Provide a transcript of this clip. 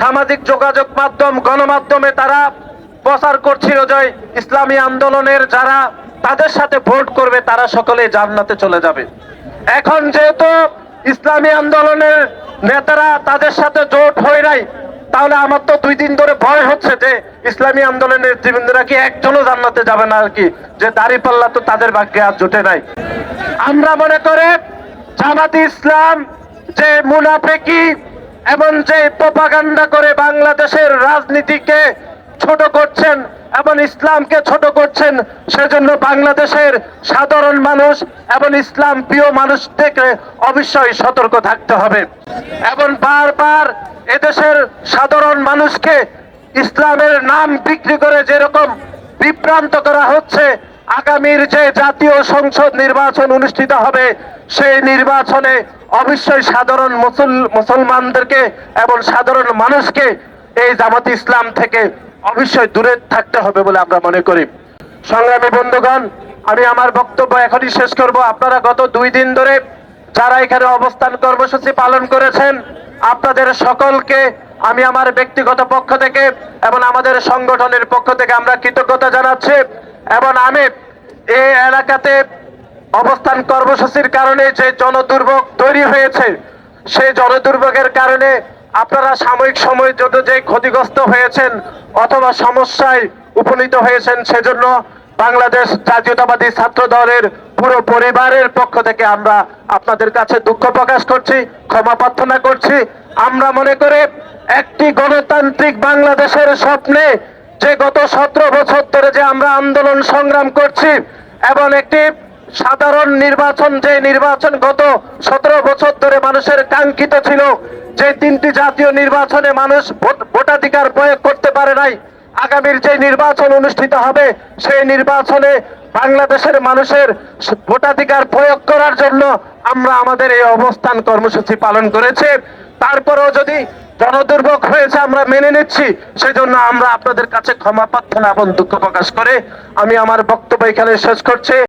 সামাজিক যোগাযোগ মাধ্যম, গণমাধ্যমে তারা প্রচার করছিল যে ইসলামী আন্দোলনের যারা তাদের সাথে ভোট করবে, তারা সকলে জান্নাতে চলে যাবে। এখন যেহেতু ইসলামী আন্দোলনের নেতারা তাদের সাথে জোট হয় নাই, তাহলে আমার তো দুই দিন ধরে ভয় হচ্ছে যে ইসলামী আন্দোলনের নেতৃবৃন্দরা কি একজনও জান্নাতে যাবে না আর কি যে দাঁড়িপাল্লা তো তাদের ভাগ্যে আর জোটে নাই। আমরা মনে করে জামাত ইসলাম যে মুনাফেকি এবং যে প্রপাগান্ডা করে বাংলাদেশের রাজনীতিকে ছোট করছেন এবং ইসলামকে ছোট করছেন, সেজন্য বাংলাদেশের সাধারণ মানুষ এবং ইসলাম প্রিয় মানুষ থেকে অবশ্যই সতর্ক থাকতে হবে। এবং বারবার এদেশের সাধারণ মানুষকে ইসলামের নাম বিক্রি করে যেরকম বিভ্রান্ত করা হচ্ছে আগামীর যে জাতীয় সংসদ নির্বাচন অনুষ্ঠিত হবে, সেই নির্বাচনে অবশ্যই সাধারণ মুসল- মুসলমানদেরকে এবং সাধারণ মানুষকে এই জামাত ইসলাম থেকে অবশ্যই দূরে থাকতে হবে বলে আমরা মনে করি। সংগ্রামী বন্ধুগণ, আমি আমার বক্তব্য এখনই শেষ করব। আপনারা গত দুই দিন ধরে যারা এখানে অবস্থান কর্মসূচি পালন করেছেন, আপনাদের সকলকে আমি আমার ব্যক্তিগত পক্ষ থেকে এবং আমাদের সংগঠনের পক্ষ থেকে আমরা কৃতজ্ঞতা জানাচ্ছি এবং আমি এই এলাকাতে অবস্থান কর্মসূচির কারণে যে জনদুর্ভোগ তৈরি হয়েছে, সেই জনদুর্ভোগের কারণে আপনারা সাময়িক সময়ের জন্য যে ক্ষতিগ্রস্ত হয়েছেন অথবা সমস্যায় উপনীত হয়েছেন, সেজন্য বাংলাদেশ জাতীয়তাবাদী ছাত্র দলের পুরো পরিবারের পক্ষ থেকে আমরা আপনাদের কাছে দুঃখ প্রকাশ করছি, ক্ষমা প্রার্থনা করছি। আমরা মনে করে একটি গণতান্ত্রিক বাংলাদেশের স্বপ্নে যে গত সতেরো বছর ধরে যে আমরা আন্দোলন সংগ্রাম করছি এবং একটি সাধারণ নির্বাচন, যে নির্বাচন গত সতেরো বছর ধরে মানুষের কাঙ্ক্ষিত ছিল, যে তিনটি জাতীয় নির্বাচনে মানুষ ভোট- ভোটাধিকার প্রয়োগ করতে পারে নাই, আগামীর যে নির্বাচন অনুষ্ঠিত হবে, সেই নির্বাচনে বাংলাদেশের মানুষের ভোটাধিকার প্রয়োগ করার জন্য আমরা আমাদের এই অবস্থান কর্মসূচি পালন করেছি। তারপরেও যদি জনদুর্ভোগ হয়েছে, আমরা মেনে নিচ্ছি। সেই জন্য আমরা আপনাদের কাছে ক্ষমা প্রার্থনা এবং দুঃখ প্রকাশ করে আমি আমার বক্তব্য এখানে শেষ করছি।